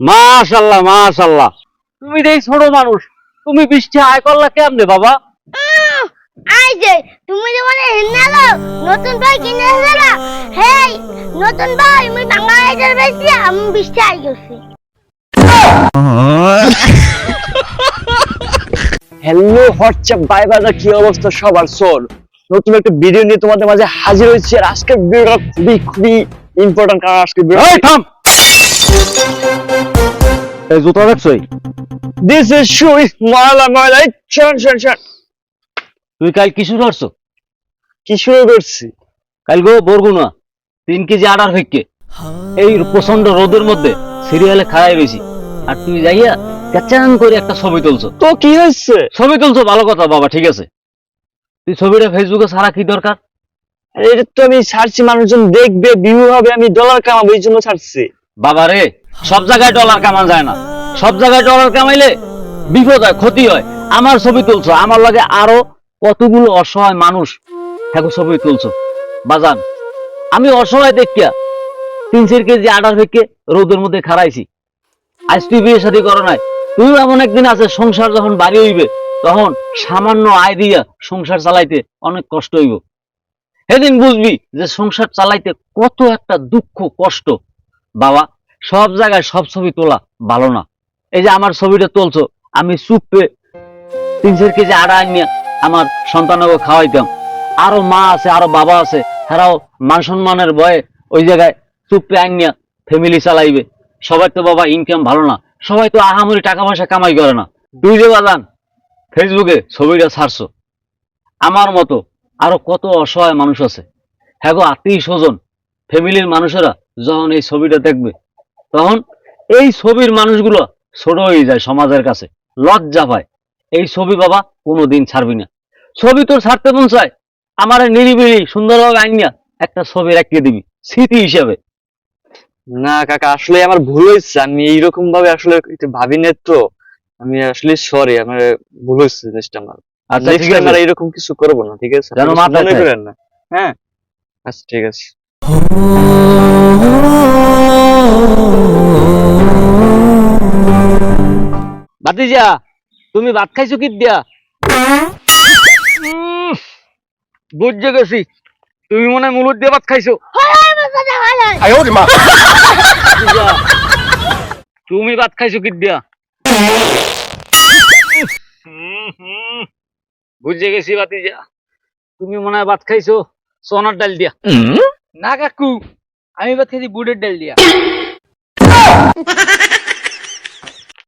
মাশাল্লাহ মাশাল্লাহ তুমি এই ছোট মানুষ। তুমি বৃষ্টি আয় করলা কেমনে বাবা? যে তুমি যে মানে নতুন ভাই কিনে হেই নতুন ভাই আমি বেশি আমি বৃষ্টি হ্যালো হোয়াটসঅ্যাপ ভাই কি অবস্থা সবার? সোর নতুন একটা ভিডিও নিয়ে তোমাদের মাঝে হাজির হয়েছি। আর আজকের ভিডিওটা খুবই খুবই ইম্পর্টেন্ট কারণ আজকের ভিডিও এই থাম! এই জুতা দেখছই? দিস ইজ শু ইজ শোন শোন শোন। তুই কাল কি শুরু করছ? কি শুরু করছি? কাল গো বরগুনা তিন কেজি আটার ফেককে। এই প্রচণ্ড রোদের মধ্যে সিরিয়ালে খাড়াই রয়েছি। আর তুই যাইয়া ক্যাচান করে একটা ছবি তুলছো। তো কি হয়েছে? ছবি তুলছো ভালো কথা বাবা ঠিক আছে। তুই ছবিটা ফেসবুকে ছাড়া কি দরকার? এটা তো আমি ছাড়ছি মানুষজন দেখবে ভিউ হবে আমি ডলার কামাবো এই জন্য ছাড়ছি। বাবা রে সব জায়গায় ডলার কামান যায় না। সব জায়গায় ডলার কামাইলে বিপদ হয় ক্ষতি হয়। আমার ছবি তুলছো আমার লাগে আরও কতগুলো অসহায় মানুষ হ্যাঁ ছবি তুলছো। বাজান আমি অসহায় দেখিয়া তিন চার কেজি আটার থেকে রোদের মধ্যে খারাইছি আজ তুই বিয়ে শাদী করো নাই। তুই এমন একদিন আছে সংসার যখন বাড়ি হইবে তখন সামান্য আয় দিয়া সংসার চালাইতে অনেক কষ্ট হইব। সেদিন বুঝবি যে সংসার চালাইতে কত একটা দুঃখ, কষ্ট। বাবা, সব জায়গায় সব ছবি তোলা ভালো না। এই যে আমার ছবিটা তুলছো, আমি চুপে তিন চার কেজি আড়া আনিয়া আমার সন্তানকে খাওয়াইতাম। আরও মা আছে, আরও বাবা আছে, তারাও মান সম্মানের বয়ে ওই জায়গায় চুপে আনিয়া ফ্যামিলি চালাইবে। সবাই তো বাবা ইনকাম ভালো না। সবাই তো আহামরি টাকা পয়সা কামাই করে না। তুই যে বাজান ফেসবুকে ছবিটা ছাড়ছো। আমার মতো আরও কত অসহায় মানুষ আছে। হ্যাঁ গো, আত্মীয় স্বজন, ফ্যামিলির মানুষেরা যখন এই ছবিটা দেখবে, তখন এই ছবির মানুষগুলো ছোট হয়ে যায় সমাজের কাছে, লজ্জা পায়। এই ছবি বাবা কোনোদিন ছাড়বি না। ছবি তোর ছাড়তে মন চায়, আমার নিরিবিলি সুন্দরভাবে আইনিয়া একটা ছবি রাখিয়ে দিবি, স্মৃতি হিসেবে। না, কাকা, আসলে আমার ভুল হয়েছে। আমি এইরকম ভাবে আসলে একটু ভাবি না তো। আমি আসলে সরি আমার ভুল হয়েছে জিনিসটা আমার। আচ্ছা ঠিক আছে। আর এরকম কিছু করব না ঠিক আছে? আপনি মাথায় মনে করেন না। হ্যাঁ? আচ্ছা ঠিক আছে। ভাতিজা তুমি ভাত খাইছো কি দিয়া? উম, বুঝতে গেছি। তুমি মনে হয় মুলুর দিয়ে ভাত খাইছো। তুমি ভাত খাইছো কি দিয়া? বুঝে গেছি যা। তুমি মনে হয় ভাত খাইছো সোনার ডাল দিয়া। না কাকু আমি ভাত খাইছি বুটের ডাল দিয়া।